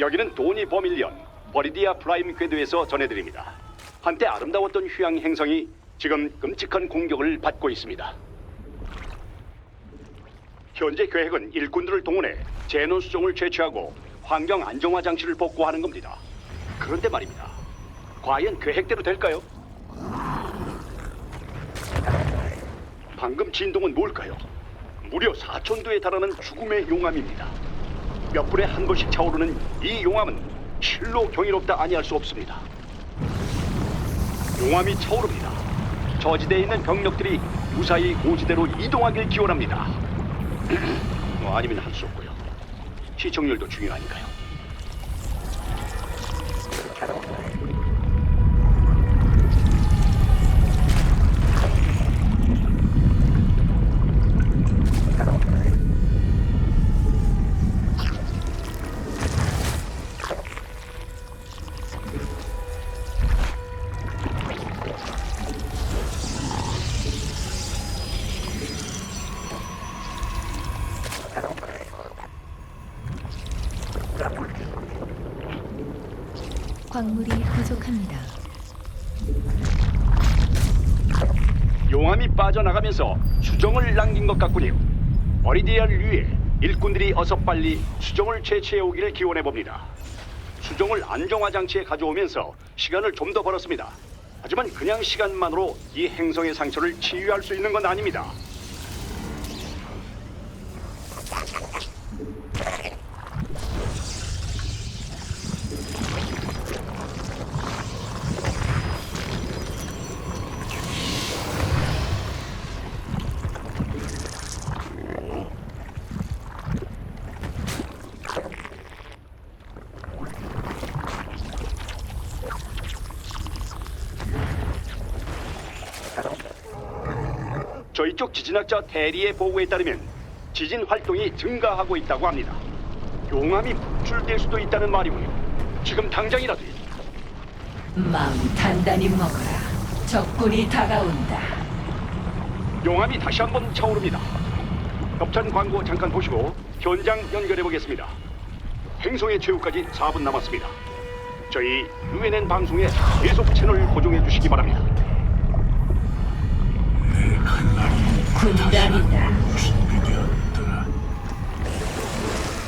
여기는 도니 버밀리언 버리디아 프라임 궤도에서 전해드립니다. 한때 아름다웠던 휴양 행성이 지금 끔찍한 공격을 받고 있습니다. 현재 계획은 일꾼들을 동원해 제노 수종을 채취하고 환경 안정화 장치를 복구하는 겁니다. 그런데 말입니다. 과연 계획대로 될까요? 방금 진동은 뭘까요? 무려 4천도에 달하는 죽음의 용암입니다. 몇 분에 한 번씩 차오르는 이 용암은 실로 경이롭다 아니할 수 없습니다. 용암이 차오릅니다. 저지대에 있는 병력들이 무사히 고지대로 이동하길 기원합니다. 뭐 아니면 할 수 없고요. 시청률도 중요하니까요. 부족합니다. 용암이 빠져나가면서 수정을 남긴 것 같군요. 어리디아를 위해 일꾼들이 어서 빨리 수정을 채취해 오기를 기원해 봅니다. 수정을 안정화 장치에 가져오면서 시간을 좀 더 벌었습니다. 하지만 그냥 시간만으로 이 행성의 상처를 치유할 수 있는 건 아닙니다. 쪽 지진학자 대리의 보고에 따르면 지진 활동이 증가하고 있다고 합니다. 용암이 분출될 수도 있다는 말이군요. 지금 당장이라도요. 마음 단단히 먹어라. 적군이 다가온다. 용암이 다시 한번 차오릅니다. 협찬 광고 잠깐 보시고 현장 연결해 보겠습니다. 행성의 최후까지 4분 남았습니다. 저희 UNN 방송에 계속 채널 고정해 주시기 바랍니다. 군단이다.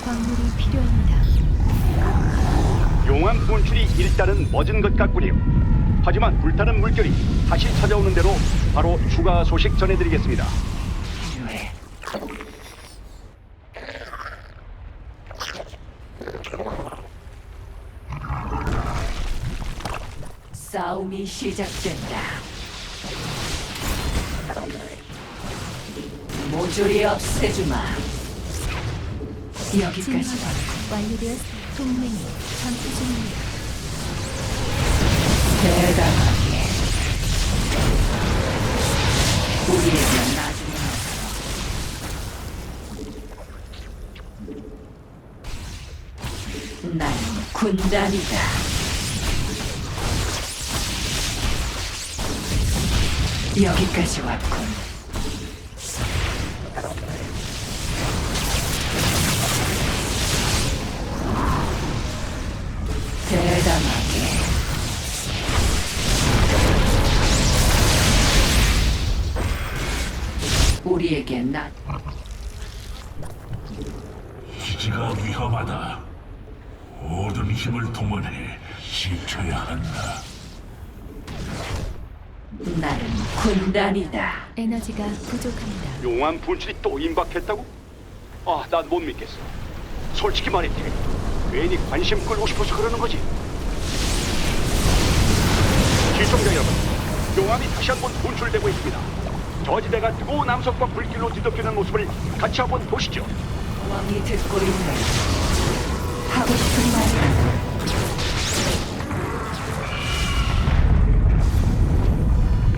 광물이 필요합니다. 용암 분출이 일단은 멎은 것 같군요. 하지만 불타는 물결이 다시 찾아오는 대로 바로 추가 소식 전해드리겠습니다. 싸움이 시작된다. 모조리 없애주마. 여기까지 완료되었습니다. 동맹이 전투 중입니다. 대담하게. 우리에게 나중에 와서. 난 군단이다. 여기까지 왔군. 우리에게 나 기지가 위험하다. 모든 힘을 동원해 지켜야 한다. 나는 군단이다. 에너지가 부족합니다. 용암 분출이 또 임박했다고? 아, 난 못 믿겠어. 솔직히 말할게. 괜히 관심 끌고 싶어서 그러는 거지. 시청자 여러분, 용암이 다시 한번 분출되고 있습니다. 저지대가 뜨거운 남석과 불길로 뒤덮이는 모습을 같이 한번 보시죠. 왕이 듣고 있네. 하고 싶은 말이야.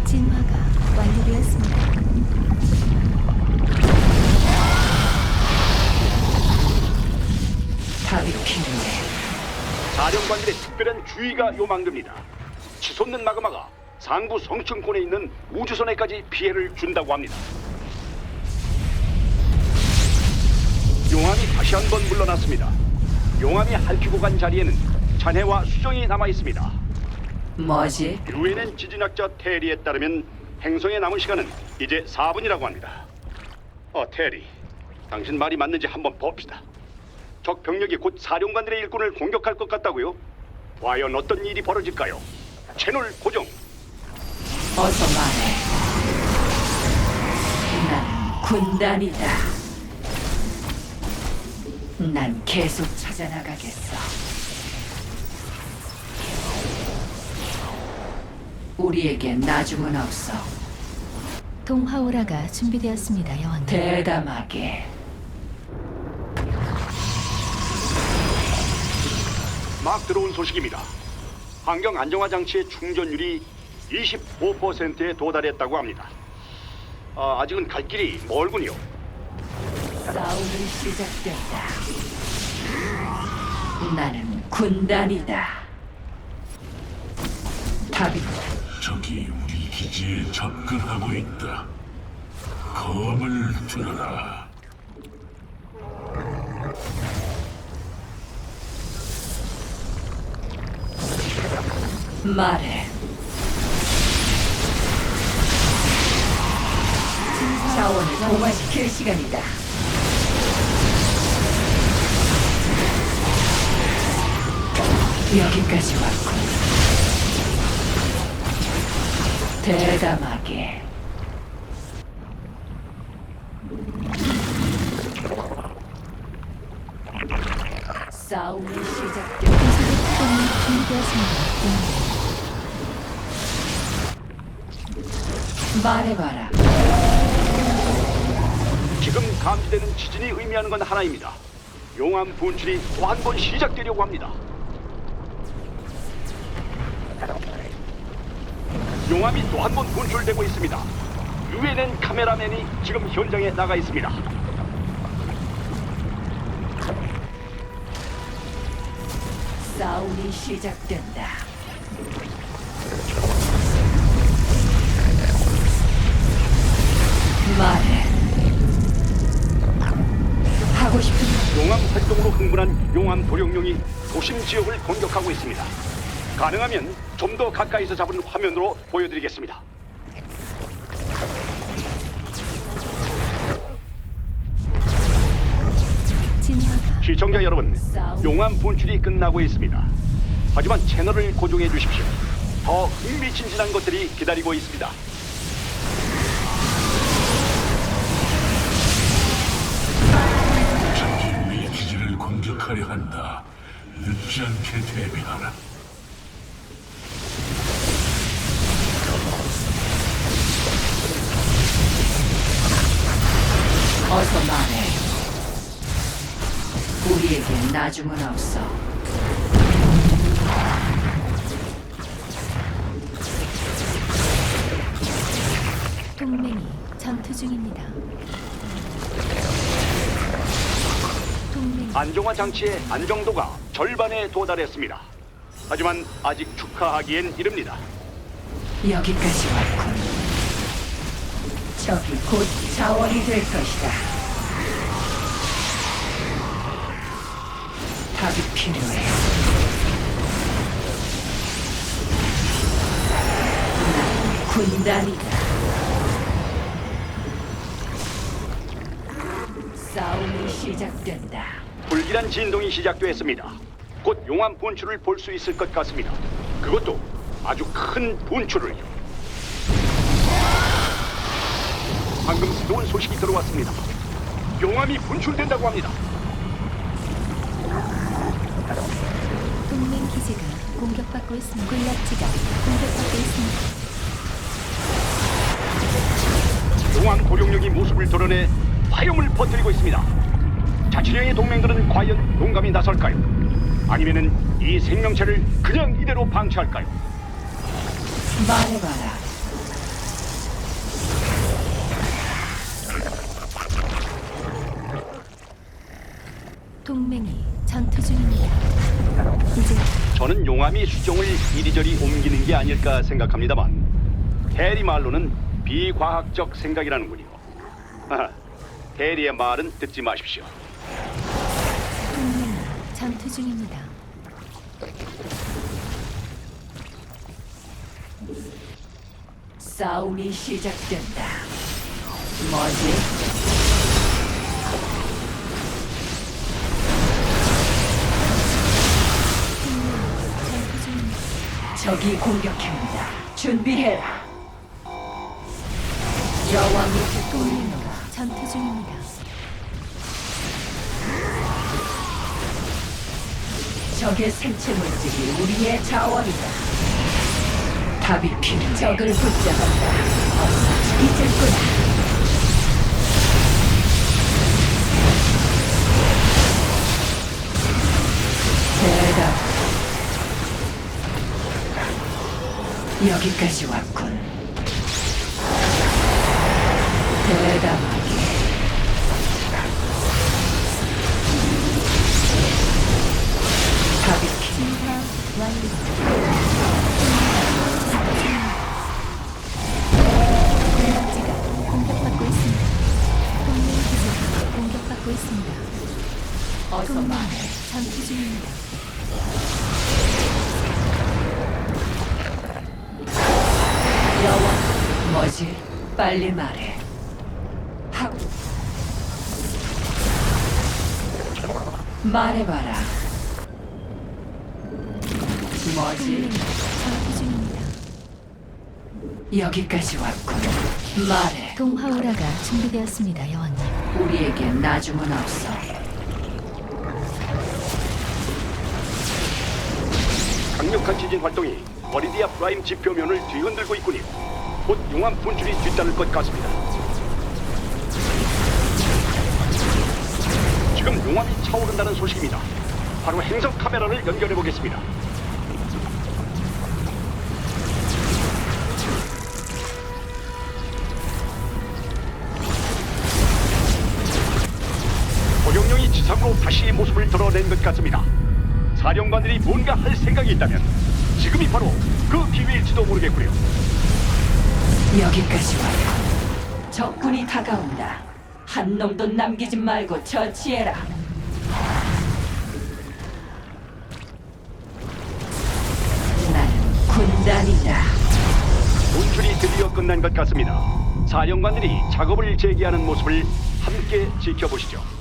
진화가 완료되었습니다. 답이 필요해. 사령관들의 특별한 주의가 요망됩니다. 치솟는 마그마가 상부 성층권에 있는 우주선에까지 피해를 준다고 합니다. 용암이 다시 한 번 물러났습니다. 용암이 핥히고 간 자리에는 잔해와 수정이 남아 있습니다. 뭐지? 유엔엔 지진학자 테리에 따르면 행성에 남은 시간은 이제 4분이라고 합니다. 어, 테리. 당신 말이 맞는지 한번 봅시다. 적 병력이 곧 사령관들의 일꾼을 공격할 것 같다고요? 과연 어떤 일이 벌어질까요? 채널 고정. 어서 말해. 난 군단이다. 난 계속 찾아나가겠어. 우리에게 나중은 없어. 동화오라가 준비되었습니다, 여왕님. 대담하게. 막 들어온 소식입니다. 환경 안정화 장치의 충전율이 25%에 도달했다고 합니다. 아, 아직은 갈 길이 멀군요. 싸움이 시작된다. 나는 군단이다. 답이 적이 우리 기지에 접근하고 있다. 검을 들어라. 말해. 자원을 동화시킬 시간이다. 여기까지 왔군. 대담하게. 싸움이 여왕님. 말해봐라. 지금 감지되는 지진이 의미하는 건 하나입니다. 용암 분출이 또 한 번 시작되려고 합니다. 용암이 또 한 번 분출되고 있습니다. 유엔엔 카메라맨이 지금 현장에 나가 있습니다. 싸움이 시작된다. 말해. 하고 싶은 용암 활동으로 흥분한 용암 도룡룡이 도심 지역을 공격하고 있습니다. 가능하면 좀 더 가까이서 잡은 화면으로 보여드리겠습니다. 진화가 시청자 여러분, 용암 분출이 끝나고 있습니다. 하지만 채널을 고정해 주십시오. 더 흥미진진한 것들이 기다리고 있습니다. 공격하려 한다. 늦지 않게 대비하라. 어서 말해. 우리에게 나중은 없어. 동맹이 전투 중입니다. 안정화 장치의 안정도가 절반에 도달했습니다. 하지만 아직 축하하기엔 이릅니다. 여기까지 왔군. 저기 곧 자원이 될 것이다. 답이 필요해. 난 군단이다. 싸움이 시작된다. 불길한 진동이 시작됐습니다. 곧 용암 분출을 볼 수 있을 것 같습니다. 그것도 아주 큰 분출을요. 방금 새로운 소식이 들어왔습니다. 용암이 분출된다고 합니다. 동맹 기지가 공격받고 있습니다. 군락지가 공격받고 있습니다. 용암 고룡력이 모습을 드러내 화염을 퍼뜨리고 있습니다. 자치령의 동맹들은 과연 용감히 나설까요? 아니면은 이 생명체를 그냥 이대로 방치할까요? 말해봐라. 동맹이 전투 중입니다. 이제 저는 용암이 수정을 이리저리 옮기는 게 아닐까 생각합니다만 대리 말로는 비과학적 생각이라는군요. 아하, 대리의 말은 듣지 마십시오. 전투 중입니다. 싸움이 시작된다. 뭐지? 적이 공격합니다. 준비해라. 여왕이 듣고 있노라. 전투 중입니다. 적의 생체 물질이 우리의 자원이다. 답이 필요해. 적을 붙잡았다. 어서 잊을거나. 대답. 여기까지 왔군. 대담하게. 답 빨리 말해. 하고. 말해봐라. 뭐지? 동맹 전투 중입니다. 여기까지 왔군. 말해. 동화오라가 준비되었습니다, 여왕님. 우리에게 나중은 없어. 강력한 지진 활동이 버리디아 프라임 지표면을 뒤흔들고 있군요. 곧 용암 분출이 뒤따를 것 같습니다. 지금 용암이 차오른다는 소식입니다. 바로 행성 카메라를 연결해 보겠습니다. 고경령이 지상으로 다시 모습을 드러낸 것 같습니다. 사령관들이 뭔가 할 생각이 있다면 지금이 바로 그 기회일지도 모르겠고요. 여기까지 와요. 적군이 다가온다. 한 놈도 남기지 말고 처치해라. 나는 군단이다. 분출이 드디어 끝난 것 같습니다. 사령관들이 작업을 재개하는 모습을 함께 지켜보시죠.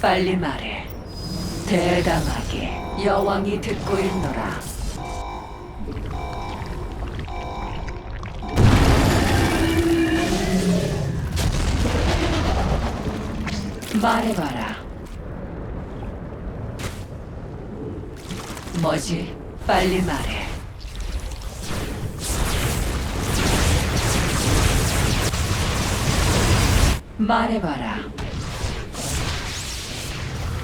빨리 말해. 대담하게 여왕이 듣고 있노라. 말해봐라. 뭐지? 빨리 말해. 말해봐라.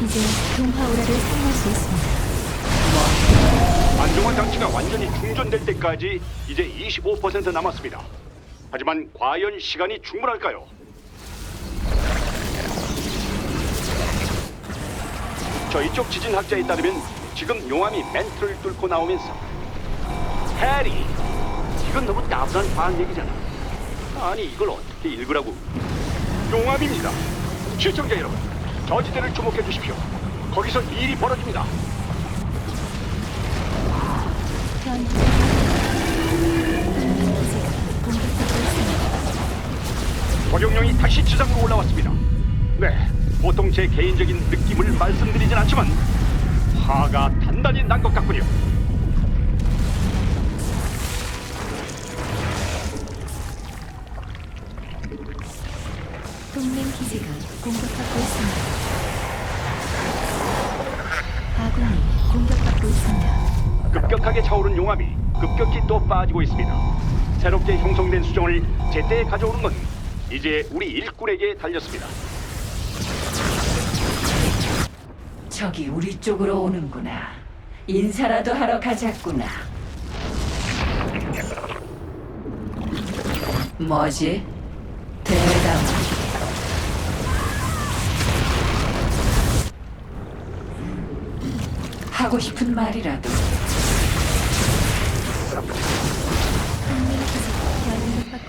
이제 동화 오라를 사용할 수 있습니다. 안정화 장치가 완전히 충전될 때까지 이제 25% 남았습니다. 하지만 과연 시간이 충분할까요? 저희 쪽 지진학자에 따르면 지금 용암이 멘트를 뚫고 나오면서 해리 이건 너무 따분한 과학 얘기잖아. 아니 이걸 어떻게 읽으라고? 용암입니다. 시청자 여러분, 저지대를 주목해 주십시오. 거기서 일이 벌어집니다. 도룡령이 다시 지상으로 올라왔습니다. 네, 보통 제 개인적인 느낌을 말씀드리진 않지만 화가 단단히 난 것 같군요. 급격히 또 빠지고 있습니다. 새롭게 형성된 수정을 제때 가져오는 건 이제 우리 일꾼에게 달렸습니다. 적이 우리 쪽으로 오는구나. 인사라도 하러 가자꾸나. 뭐지? 대담하게. 하고 싶은 말이라도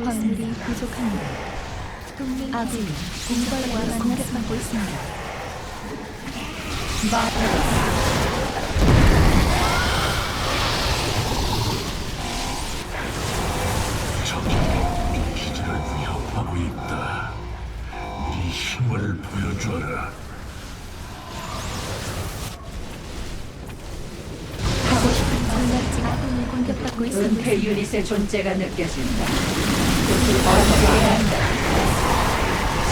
광물이 부족합니다. 아군이 공격받고 있습니다. 말해 은폐 유닛의 존재가 느껴진다. 어떻게 해야 한다.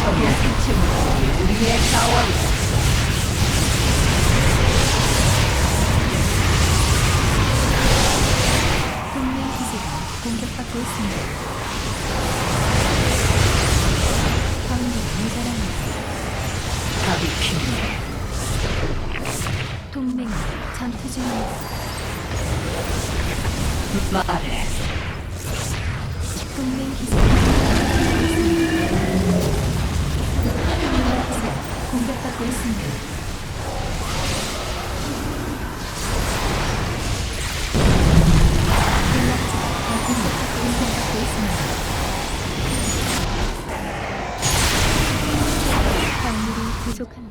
생체 물질이 우리의 자원이다. 동맹 전투 중입니다. 말해. 동맹 기지가 공격받고 있습니다.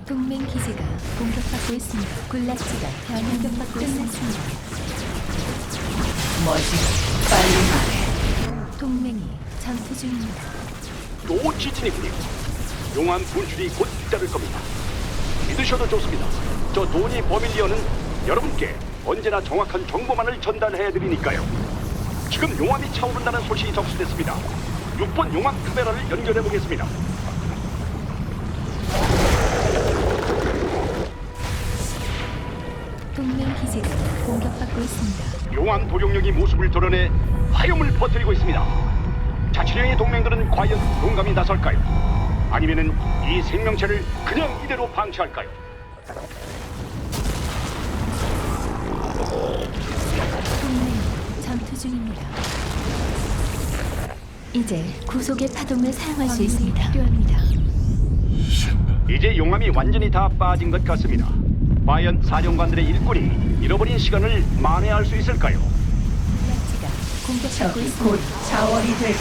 동맹 기지가 공격받고 있습니다. 군락지가 공격받고 있습니다. 뭐지? 빨리 말해. 동맹이 전투 중입니다. 또 지진이군요. 용암 분출이 곧 잇따를 겁니다. 믿으셔도 좋습니다. 저 도니 버밀리어는 여러분께 언제나 정확한 정보만을 전달해 드리니까요. 지금 용암이 차오른다는 소식이 접수됐습니다. 6번 용암 카메라를 연결해 보겠습니다. 기지가 공격받고 있습니다. 용암 도룡령이 모습을 드러내 화염을 퍼뜨리고 있습니다. 자치령의 동맹들은 과연 용감히 나설까요? 아니면은 이 생명체를 그냥 이대로 방치할까요? 동맹이 전투 중입니다. 이제 구속의 파동을 사용할 수 있습니다. 필요합니다. 이제 용암이 완전히 다 빠진 것 같습니다. 과연 사령관들의 일꾼이 잃어버린 시간을 만회할 수 있을까요? 공격받고 적이 곧 있습니다. 자원이 될.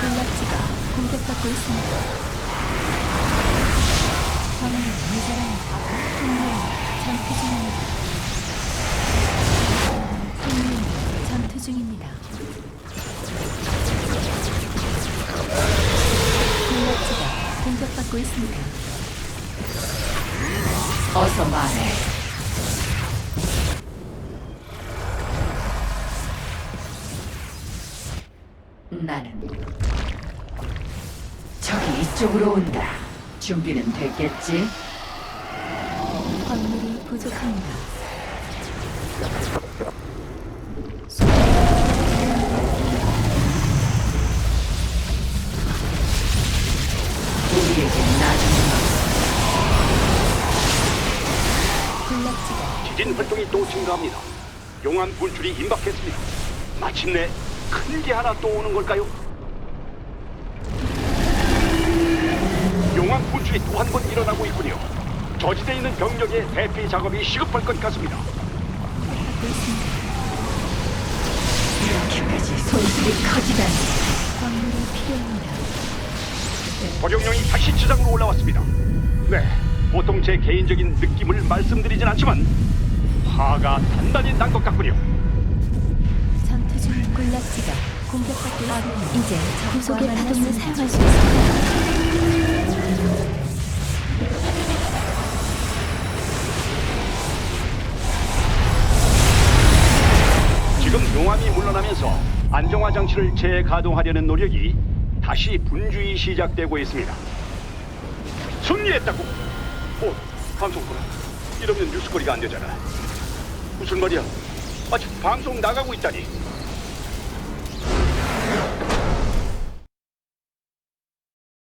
군락지가 공격받고 있습니다. 광물이 모자랍니다. 동맹이 전투 중입니다. 어서 말해. 나는 적이 이쪽으로 온다. 준비는 됐겠지? 광물이 부족합니다. 증가합니다. 용암 분출이 임박했습니다. 마침내 큰 게 하나 또 오는 걸까요? 용암 분출이 또 한 번 일어나고 있군요. 저지대에 있는 병력의 대피 작업이 시급할 것 같습니다. 이렇게까지 손실이 커지다니. 광물이 필요합니다. 도령령이 다시 지상으로 올라왔습니다. 네, 보통 제 개인적인 느낌을 말씀드리진 않지만 화가 단단히 난 것 같군요. 전투 중 군락지가 공격받고 있습니다. 이제 구속의 파동을 사용할 수 있습니다. 지금 용암이 물러나면서 안정화 장치를 재가동하려는 노력이 다시 분주히 시작되고 있습니다. 승리했다고 오, 방송구나. 이러면 뉴스거리가 안 되잖아. 무슨 말이야? 아직 방송 나가고 있다니.